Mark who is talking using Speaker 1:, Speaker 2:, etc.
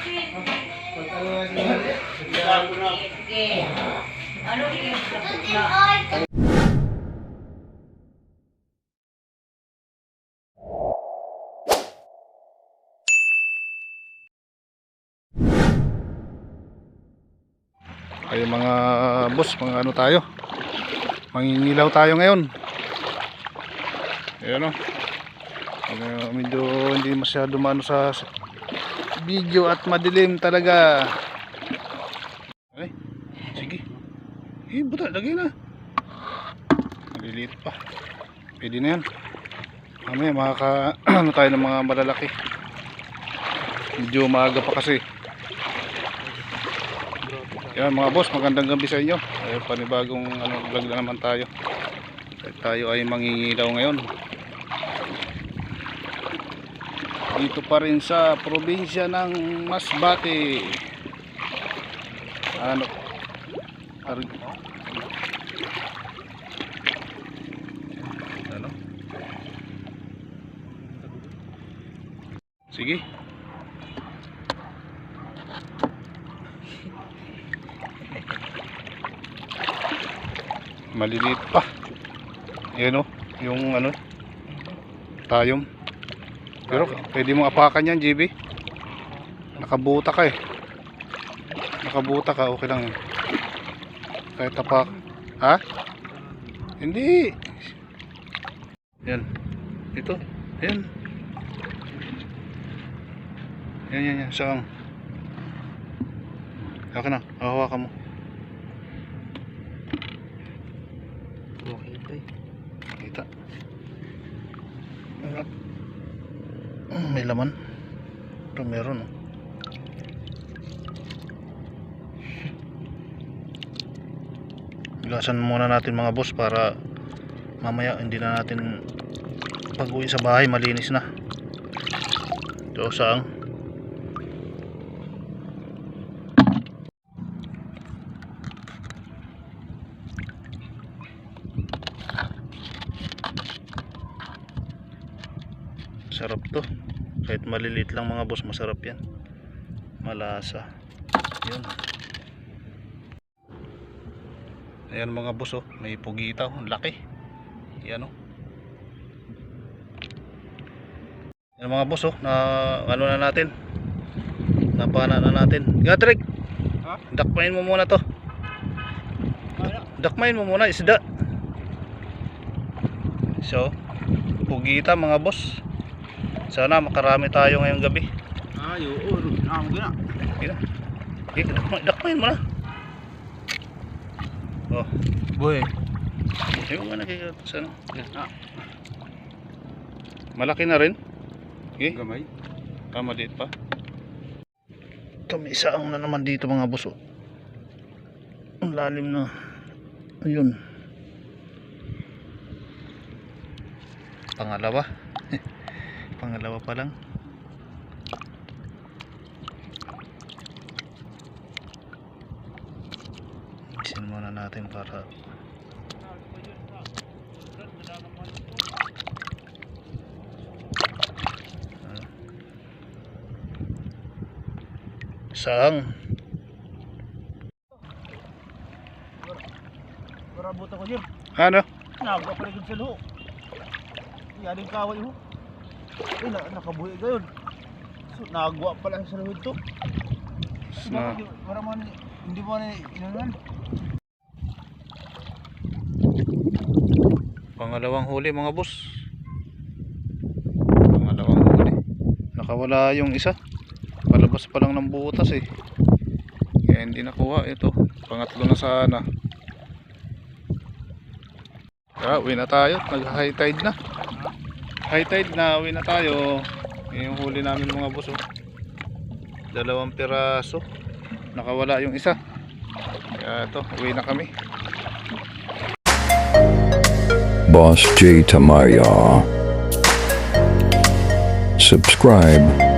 Speaker 1: Ano na?
Speaker 2: ay mga boss mga ano tayo mangingilaw tayo ngayon ayan o Ano, medyo hindi masyado mano sa video at madilim talaga. Ay sige. Eh buta lagay na. Maliliit pa. Pwede na yan. Mamaya makaka ano tayo ng mga malalaki. Medyo maaga pa kasi. Yan mga boss, magandang gabi sa inyo. Ay, panibagong ano, vlog na naman tayo. Tayo ay mangingilaw ngayon. Dito pa rin sa probinsya ng Masbate. Ano? Ano? Sige. maliliit pa yan o yung ano tayom pero pwede mo apakan yan JB nakabuta ka eh. Nakabuta ka okay lang yun. Kahit apak ha? Hindi. Yan. Ito. Yan. Yan yan yan. Saan akin na. Hawakan mo.
Speaker 3: Okay eh.
Speaker 2: Kita. Mm, May laman. Ito meron. oh. Gasan muna natin mga boss para mamaya hindi na natin pag uwi sa bahay malinis na. Ito saang. Sarap to. Kahit maliliit lang mga boss, masarap yan. Malasa. Yun. Ayan mga boss oh, may pugita oh, laki. Yan oh. Yan mga boss oh, na ano na natin. Napana na natin. Gatrick.
Speaker 3: Ha?
Speaker 2: Dakmain mo muna to. Dakmain mo muna isda. So, pugita mga boss. Sana makarami tayo ngayong gabi.
Speaker 3: Ay, oo. Ah, mo gina.
Speaker 2: Sige na. Sige, dakmain, dakmain mo na. Oh,
Speaker 3: Boy.
Speaker 2: yung nga nakikita sa ano.
Speaker 3: Ah,
Speaker 2: Malaki na rin. Okay,
Speaker 3: gamay.
Speaker 2: ah, maliit pa. Kami isaang na naman dito mga buso. Ang lalim na. Ayun. Pangalawa. Pangalawa pa lang. Isin muna natin para Saang. Ano?
Speaker 3: Nagwa pa rin sa luho. Yaring kaway ho. Eh, na, nakabuhi gayon. So, nagwa pala sa luho ito.
Speaker 2: Na,
Speaker 3: para man, hindi mo na inanan.
Speaker 2: pangalawang huli mga boss. Pangalawang huli. Nakawala yung isa. Palabas pa lang ng butas eh. Kaya hindi nakuha ito. Pangatlo na sana. Kaya uwi na tayo. Nag high tide na. High tide na. Uwi na tayo. Yung huli namin mga boss. Oh. Dalawang piraso. Nakawala yung isa. Kaya ito. Uwi na kami.
Speaker 4: Boss J Tamaya. Subscribe